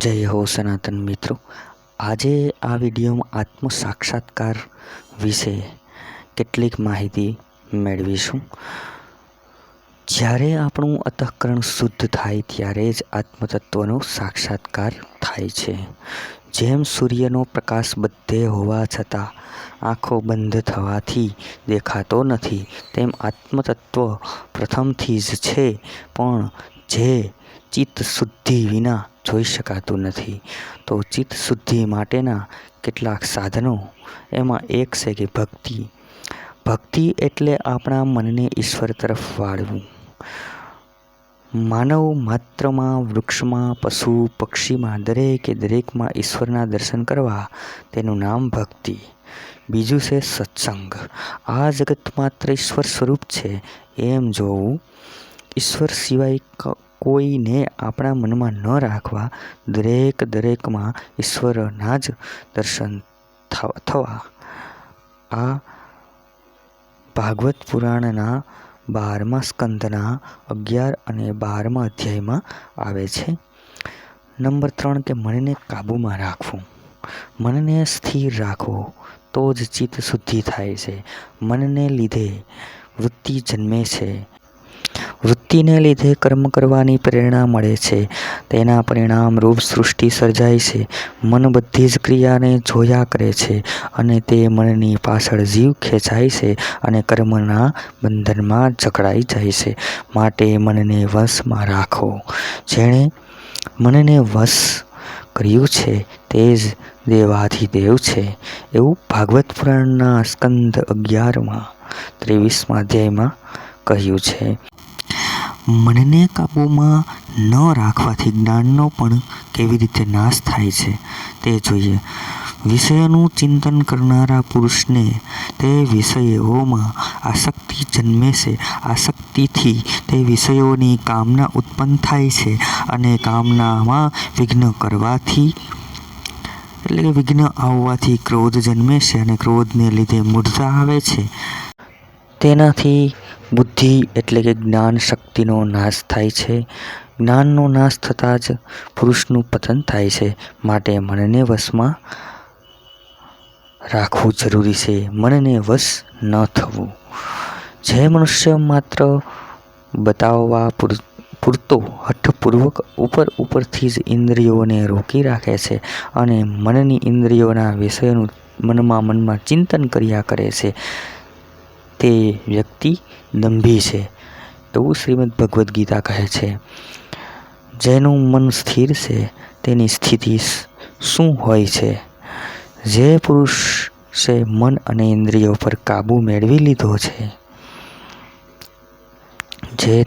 જય હો સનાતન મિત્રો. આજે આ વિડીયોમાં આત્મ સાક્ષાત્કાર વિશે કેટલીક માહિતી મેળવીશું. જ્યારે આપણું અંતઃકરણ શુદ્ધ થાય ત્યારે જ આત્મતત્વનો સાક્ષાત્કાર થાય છે. જેમ સૂર્યનો પ્રકાશ બધે હોવા છતાં આંખો બંધ થવાથી દેખાતો નથી, તેમ આત્મતત્વ પ્રથમથી જ છે. પણ જે ચિત્ત શુદ્ધિ વિના જોઈ શકાતું નથી. તો ચિત્ત શુદ્ધિ માટેના કેટલાક સાધનો એમાં એક છે કે ભક્તિ. ભક્તિ એટલે આપણા મનને ઈશ્વર તરફ વાળવું. માનવ માત્રમાં, વૃક્ષમાં, પશુ, પક્ષીમાં, દરેકે દરેકમાં ઈશ્વરના દર્શન કરવા તેનું નામ ભક્તિ. બીજું છે સત્સંગ. આ જગત માત્ર ઈશ્વર સ્વરૂપ છે. એમ જોવું, ઈશ્વર સિવાય કોઈને આપણા મનમાં ન રાખવા દરેક દરેકમાં ઈશ્વરના જ દર્શન થવા આ ભાગવત પુરાણના બારમા સ્કંદના અગિયાર અને બારમા અધ્યાયમાં આવે છે. નંબર ત્રણ કે મનને કાબૂમાં રાખવું. મનને સ્થિર રાખો તો જ ચિત્ત શુદ્ધિ થાય છે. મનને લીધે વૃત્તિ જન્મે છે. વૃત્તિને લીધે કર્મ કરવાની પ્રેરણા મળે છે. તેના પરિણામ રૂપ સૃષ્ટિ સર્જાય છે. મન બધી જ ક્રિયાને જોયા કરે છે અને તે મનની પાછળ જીવ ખેંચાય છે અને કર્મના બંધનમાં જકડાઈ જાય છે. માટે મનને વશમાં રાખો. જેણે મનને વશ કર્યું છે તે જ દેવાધિદેવ છે. એવું ભાગવત પુરાણના સ્કંદ અગિયારમાં ત્રેવીસમાં અધ્યાયમાં કહ્યું છે. મનને કાબૂમાં ન રાખવાથી જ્ઞાનનો પણ કેવી રીતે નાશ થાય છે તે જોઈએ. વિષયોનું ચિંતન કરનારા પુરુષને તે વિષયોમાં આસક્તિ જન્મે છે આસક્તિથી તે વિષયોની કામના ઉત્પન્ન થાય છે અને કામનામાં વિઘ્ન કરવાથી એટલે કે વિઘ્ન આવવાથી ક્રોધ જન્મે છે અને ક્રોધને લીધે મૂર્ધા આવે છે. તેનાથી બુદ્ધિ એટલે કે જ્ઞાન શક્તિનો નાશ થાય છે. જ્ઞાનનો નાશ થતાં જ પુરુષનું પતન થાય છે. માટે મનને વશમાં રાખવું જરૂરી છે. મનને વશ ન થવું. જે મનુષ્ય માત્ર બતાવવા પૂરતો હઠપૂર્વક ઉપર ઉપરથી જ ઇન્દ્રિયોને રોકી રાખે છે અને મનની ઇન્દ્રિયોના વિષયોનું મનમાં મનમાં ચિંતન કર્યા કરે છે. તે વ્યક્તિ દંભી છે. એવું શ્રીમદ ભગવદ્ ગીતા કહે છે. જેનું મન સ્થિર છે, તેની સ્થિતિ શું હોય છે? જે પુરુષે મન અને ઇન્દ્રિયો પર કાબૂ મેળવી લીધો છે. જે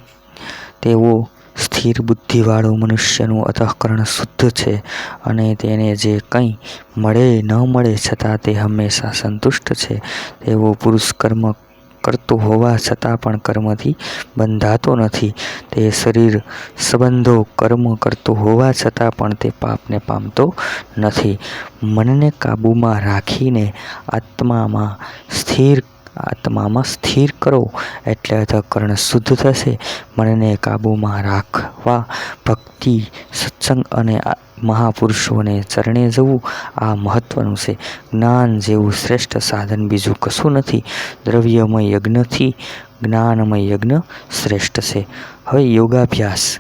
તેઓ સ્થિર બુદ્ધિવાળો મનુષ્યનું અંતઃકરણ શુદ્ધ છે અને તેને જે કંઈ મળે ન મળે છતાં તે હંમેશા સંતુષ્ટ છે. તેવો પુરુષ કર્મ કરતો હોવા છતાં પણ કર્મથી બંધાતો નથી. તે શરીર સંબંધો કર્મ કરતો હોવા છતાં પણ તે પાપને પામતો નથી. મનને કાબૂમાં રાખીને આત્મામાં સ્થિર આત્મામાં સ્થિર કરો એટલે અંતઃકરણ શુદ્ધ થશે. મનને કાબૂમાં રાખવા ભક્તિ, સત્સંગ અને મહાપુરુષોને ચરણે જવું આ મહત્વનું છે. જ્ઞાન જેવું શ્રેષ્ઠ સાધન બીજું કશું નથી. દ્રવ્યમય યજ્ઞથી જ્ઞાનમય યજ્ઞ શ્રેષ્ઠ છે. હવે યોગાભ્યાસ.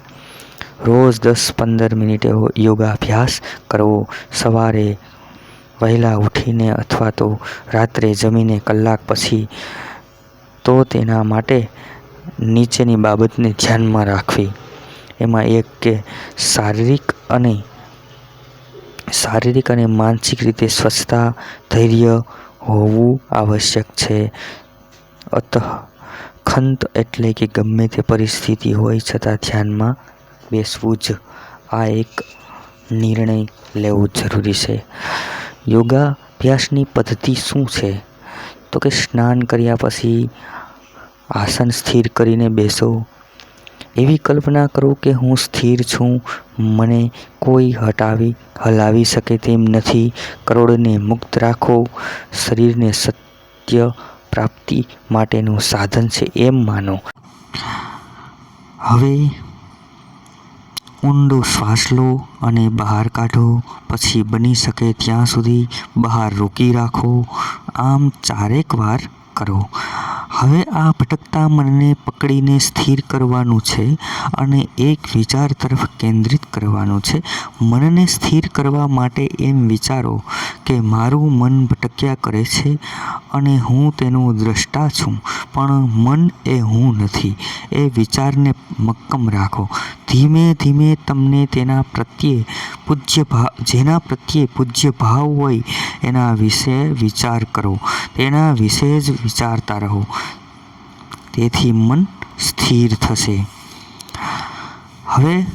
રોજ દસ પંદર મિનિટે યોગાભ્યાસ કરવો. સવારે વહેલા ઉઠીને અથવા તો રાત્રે જમીને કલાક પછી તો તેના માટે નીચેની બાબતને ધ્યાનમાં રાખવી. એમાં એક કે શારીરિક અને શારીરિક અને માનસિક રીતે સ્વચ્છતા, ધૈર્ય હોવું આવશ્યક છે. અતઃ ખંત એટલે કે ગમે તે પરિસ્થિતિ હોય છતાં ધ્યાનમાં બેસવું જ. આ એક નિર્ણય લેવો જરૂરી છે. યોગાભ્યાસની પદ્ધતિ શું છે? તો કે સ્નાન કર્યા પછી આસન સ્થિર કરીને બેસો. એવી કલ્પના કરો કે હું સ્થિર છું, મને કોઈ હટાવી, હલાવી શકે તેમ નથી. કરોડને મુક્ત રાખો, શરીરને સત્ય પ્રાપ્તિ માટેનું સાધન છે એમ માનો. હવે ઊંડો શ્વાસ લો અને બહાર કાઢો, પછી બની શકે ત્યાં સુધી બહાર રોકી રાખો. આમ ચારેક વાર કરો. હવે આ ભટકતા મનને પકડીને સ્થિર કરવાનું છે અને એક વિચાર તરફ કેન્દ્રિત કરવાનું છે. મનને સ્થિર કરવા માટે એમ વિચારો કે મારું મન ભટક્યા કરે છે અને હું તેનો દ્રષ્ટા છું. પણ મન એ હું નથી. એ વિચારને મક્કમ રાખો. ધીમે ધીમે તમને તેના પ્રત્યે પૂજ્ય ભાવ જેના પ્રત્યે પૂજ્ય ભાવ હોય એના વિશે વિચાર કરો. તેના વિશે જ વિચારતા રહો. તેથી મન સ્થિર થશે. હવે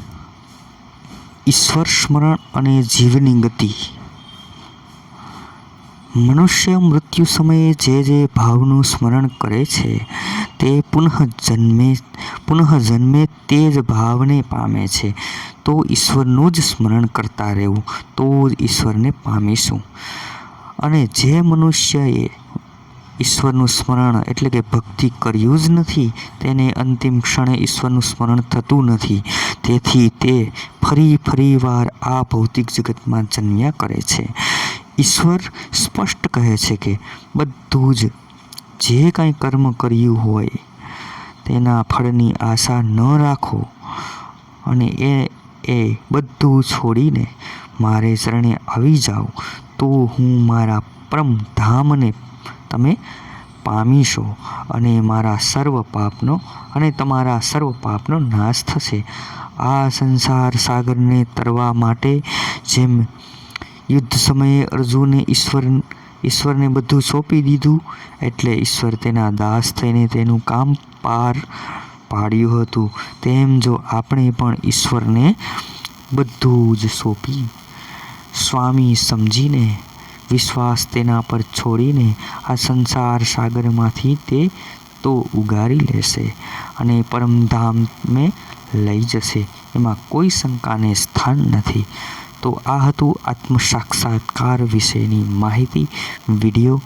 ઈશ્વર સ્મરણ અને જીવની ગતિ. મનુષ્ય મૃત્યુ સમયે જે જે ભાવનું સ્મરણ કરે છે, તે પુનઃ જન્મે પુનઃ જન્મે તે જ ભાવને પામે છે. તો ઈશ્વરનું જ સ્મરણ કરતા રહેવું, તો જ ઈશ્વરને પામીશું. અને જે મનુષ્યએ ઈશ્વરનું સ્મરણ એટલે કે ભક્તિ કર્યું જ નથી, તેને અંતિમ ક્ષણે ઈશ્વરનું સ્મરણ થતું નથી. તેથી તે ફરી ફરી વાર આ ભૌતિક જગતમાં જન્મ્યા કરે છે. ઈશ્વર સ્પષ્ટ કહે છે કે બધું જ જે કાંઈ કર્મ કર્યું હોય, તેના ફળની આશા ન રાખો અને એ એ બધું છોડીને મારે શરણે આવી જાઓ, તો હું મારા પરમ ધામને તમે પામીશો અને મારા સર્વ પાપનો અને તમારા સર્વ પાપનો નાશ થશે. આ સંસાર સાગરને તરવા માટે જેમ યુદ્ધ સમયે અર્જુને ઈશ્વર ઈશ્વરને બધું સોંપી દીધું. એટલે ઈશ્વર તેના દાસ થઈને તેનું કામ પાર પાડ્યું હતું. તેમ જો આપણે પણ ઈશ્વરને બધું જ સોંપી, સ્વામી સમજીને, વિશ્વાસ તેના પર છોડીને, આ સંસાર સાગરમાંથી તે તો ઉગારી લેશે અને પરમધામે લઈ જશે. એમાં કોઈ શંકાને સ્થાન નથી. તો આ હતું આત્મ સાક્ષાત્કાર વિશેની માહિતી. વીડિયો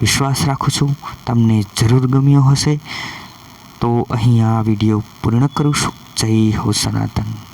વિશ્વાસ રાખું છું. તમને જરૂર ગમ્યો હશે. તો અહીં આ વીડિયો પૂર્ણ કરું છું. જય હો સનાતન.